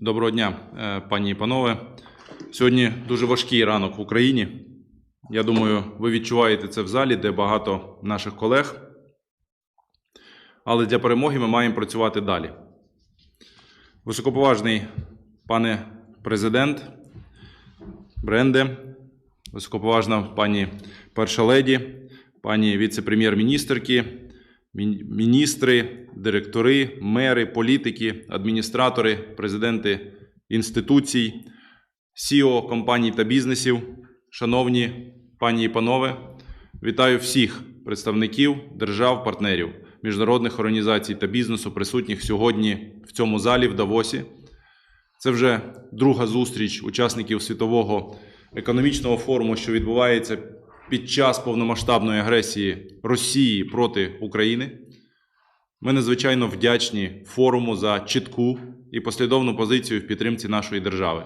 Доброго дня, е, пані і панове. Сьогодні дуже важкий ранок в Україні. Я думаю, ви відчуваєте це в залі, де багато наших колег. Але для перемоги ми маємо працювати далі. Високоповажний пане президент Бренде, високоповажна пані перша леді, пані віце-прем'єр-міністерки, мін- міністри, директори, мери, політики, адміністратори, президенти інституцій, СІО компаній та бізнесів, шановні пані і панове, вітаю всіх представників держав, партнерів, міжнародних організацій та бізнесу, присутніх сьогодні в цьому залі в Давосі. Це вже друга зустріч учасників світового економічного форуму, що відбувається під час повномасштабної агресії Росії проти України. Ми надзвичайно вдячні форуму за чітку і послідовну позицію в підтримці нашої держави.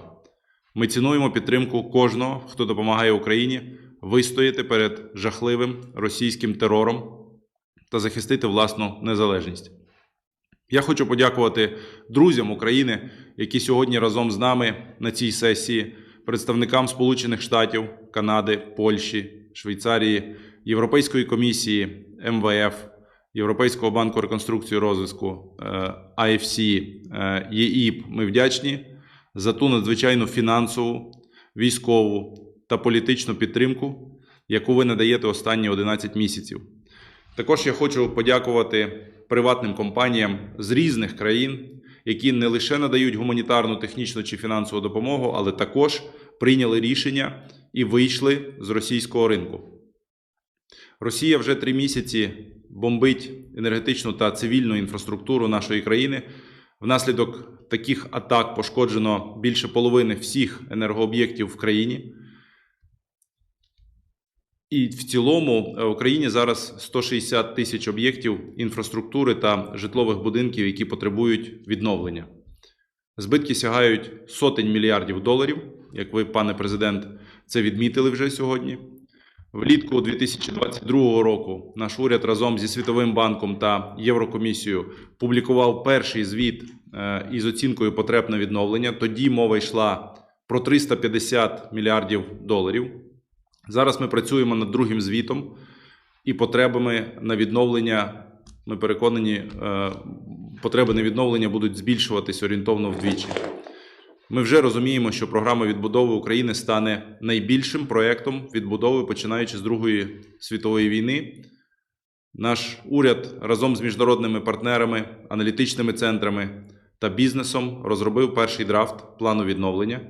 Ми цінуємо підтримку кожного, хто допомагає Україні вистояти перед жахливим російським терором та захистити власну незалежність. Я хочу подякувати друзям України, які сьогодні разом з нами на цій сесії, представникам Сполучених Штатів, Канади, Польщі, Швейцарії, Європейської комісії, МВФ, Європейського банку реконструкції розвитку, е, IFC, е, ЄІП. Ми вдячні за ту надзвичайну фінансову, військову та політичну підтримку, яку ви надаєте останні 11 місяців. Також я хочу подякувати приватним компаніям з різних країн, які не лише надають гуманітарну, технічну чи фінансову допомогу, але також прийняли рішення і вийшли з російського ринку. Росія вже три місяці бомбить енергетичну та цивільну інфраструктуру нашої країни. Внаслідок таких атак пошкоджено більше половини всіх енергооб'єктів в країні. І в цілому е, в Україні зараз 160 тисяч об'єктів інфраструктури та житлових будинків, які потребують відновлення. Збитки сягають сотень мільярдів доларів. Як ви, пане президент, це відмітили вже сьогодні. Влітку 2022 року наш уряд разом зі Світовим банком та Єврокомісією публікував перший звіт е, із оцінкою потреб на відновлення. Тоді мова йшла про 350 мільярдів доларів. Зараз ми працюємо над другим звітом і потребами на відновлення. Ми переконані, е, потреби на відновлення будуть збільшуватись орієнтовно вдвічі. Ми вже розуміємо, що програма відбудови України стане найбільшим проєктом відбудови, починаючи з Другої світової війни. Наш уряд разом з міжнародними партнерами, аналітичними центрами та бізнесом розробив перший драфт плану відновлення.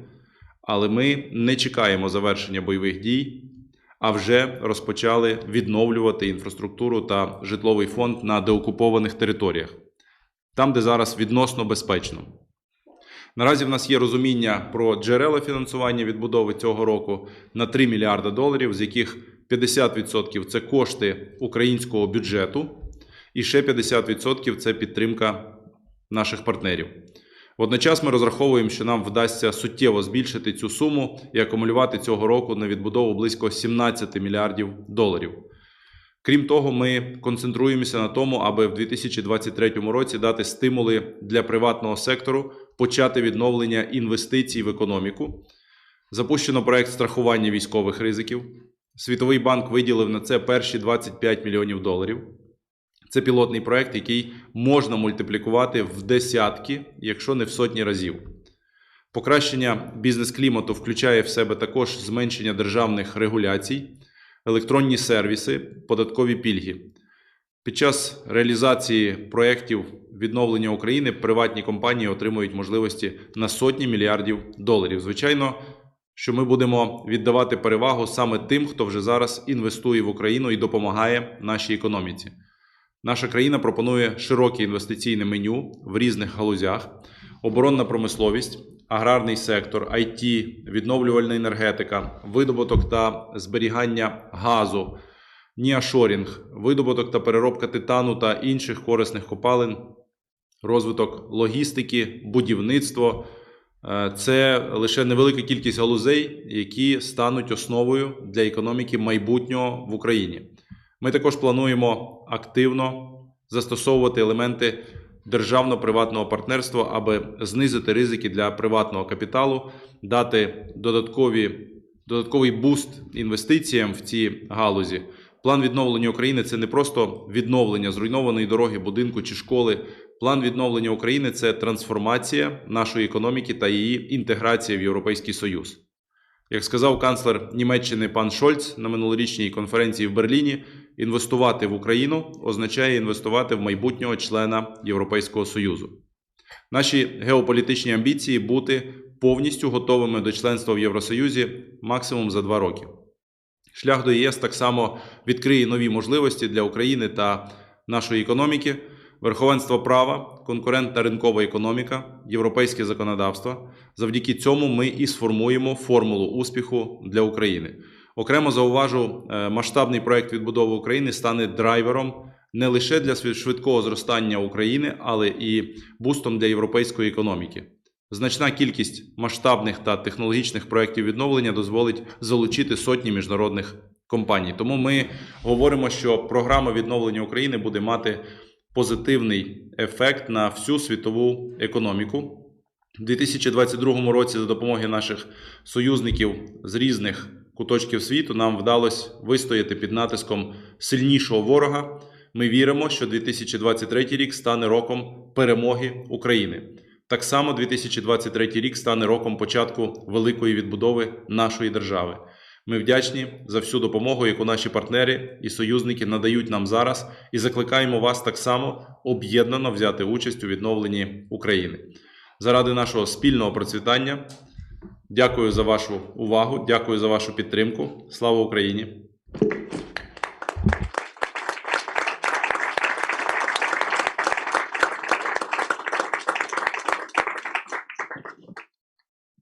Але ми не чекаємо завершення бойових дій, а вже розпочали відновлювати інфраструктуру та житловий фонд на деокупованих територіях, там, де зараз відносно безпечно. Наразі в нас є розуміння про джерела фінансування відбудови цього року на 3 мільярди доларів, з яких 50% це кошти українського бюджету, і ще 50% це підтримка наших партнерів. Водночас ми розраховуємо, що нам вдасться суттєво збільшити цю суму і акумулювати цього року на відбудову близько 17 мільярдів доларів. Крім того, ми концентруємося на тому, аби в 2023 році дати стимули для приватного сектору почати відновлення інвестицій в економіку. Запущено проект страхування військових ризиків. Світовий банк виділив на це перші 25 мільйонів доларів. Це пілотний проект, який можна мультиплікувати в десятки, якщо не в сотні разів. Покращення бізнес-клімату включає в себе також зменшення державних регуляцій, електронні сервіси, податкові пільги. Під час реалізації проєктів відновлення України приватні компанії отримують можливості на сотні мільярдів доларів. Звичайно, що ми будемо віддавати перевагу саме тим, хто вже зараз інвестує в Україну і допомагає нашій економіці. Наша країна пропонує широке інвестиційне меню в різних галузях: оборонна промисловість, аграрний сектор, IT, відновлювальна енергетика, видобуток та зберігання газу, ніашорінг, видобуток та переробка титану та інших корисних копалин, розвиток логістики, будівництво. Е, Це лише невелика кількість галузей, які стануть основою для економіки майбутнього в Україні. Ми також плануємо активно застосовувати елементи державно-приватного партнерства, аби знизити ризики для приватного капіталу, дати додаткові, додатковий буст інвестиціям в ці галузі. План відновлення України це не просто відновлення зруйнованої дороги, будинку чи школи. План відновлення України це трансформація нашої економіки та її інтеграція в Європейський Союз. Як сказав канцлер Німеччини пан Шольц на минулорічній конференції в Берліні, інвестувати в Україну означає інвестувати в майбутнього члена Європейського Союзу. Наші геополітичні амбіції бути повністю готовими до членства в Євросоюзі максимум за два роки. Шлях до ЄС так само відкриє нові можливості для України та нашої економіки, верховенство права, конкурентна ринкова економіка, європейське законодавство. Завдяки цьому ми і сформуємо формулу успіху для України. Окремо зауважу, е, масштабний проект відбудови України стане драйвером не лише для швидкого зростання України, але і бустом для європейської економіки. Значна кількість масштабних та технологічних проєктів відновлення дозволить залучити сотні міжнародних компаній. Тому ми говоримо, що програма відновлення України буде мати позитивний ефект на всю світову економіку. У 2022 році за допомогою наших союзників з різних куточків світу нам вдалося вистояти під натиском сильнішого ворога. Ми віримо, що 2023 рік стане роком перемоги України. Так само 2023 рік стане роком початку великої відбудови нашої держави. Ми вдячні за всю допомогу, яку наші партнери і союзники надають нам зараз, і закликаємо вас так само об'єднано взяти участь у відновленні України. Заради нашого спільного процвітання. Дякую за вашу увагу, дякую за вашу підтримку. Слава Україні!